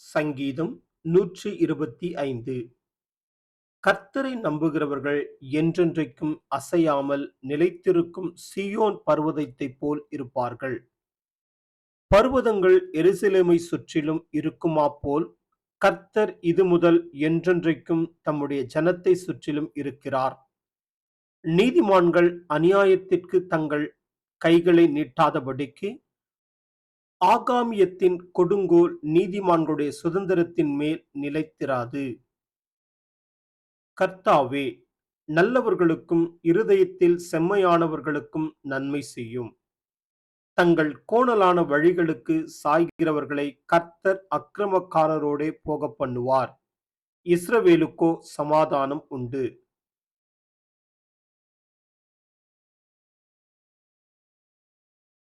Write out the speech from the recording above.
சங்கீதம் நூற்றி இருபத்தி ஐந்து. கர்த்தரை நம்புகிறவர்கள் என்றென்றைக்கும் அசையாமல் நிலைத்திருக்கும் சீயோன் பர்வதத்தைப் போல் இருப்பார்கள். பர்வதங்கள் எருசலேமை சுற்றிலும் இருக்குமா போல் கர்த்தர் இது முதல் என்றென்றைக்கும் தம்முடைய ஜனத்தை சுற்றிலும் இருக்கிறார். நீதிமான்கள் அநியாயத்திற்கு தங்கள் கைகளை நீட்டாதபடிக்கு ஆகாமியத்தின் கொடுங்கோல் நீதிமான்களுடைய சுதந்திரத்தின் மேல் நிலைத்திராது. கர்த்தாவே நல்லவர்களுக்கும் இருதயத்தில் செம்மையானவர்களுக்கும் நன்மை செய்யும். தங்கள் கோணலான வழிகளுக்கு சாய்கிறவர்களை கர்த்தர் அக்கிரமக்காரரோடே போக பண்ணுவார். இஸ்ரவேலுக்கோ சமாதானம் உண்டு.